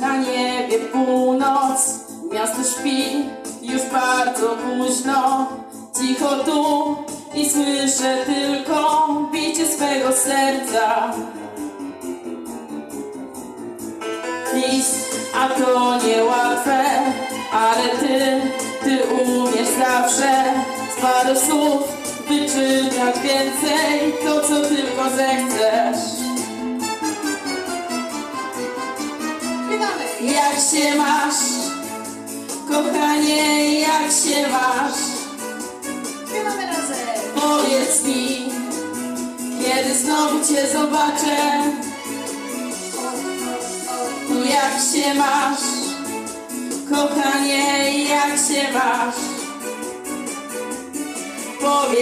Na niebie północ, miasto śpi już bardzo późno. Cicho tu i słyszę tylko bicie swego serca. List, a to niełatwe, ale ty, ty umiesz zawsze z paru słów Jak się masz, kochanie, jak się masz? Śpiewamy razem! Powiedz mi, kiedy znowu cię zobaczę, jak się masz, kochanie, jak się masz? Powiedz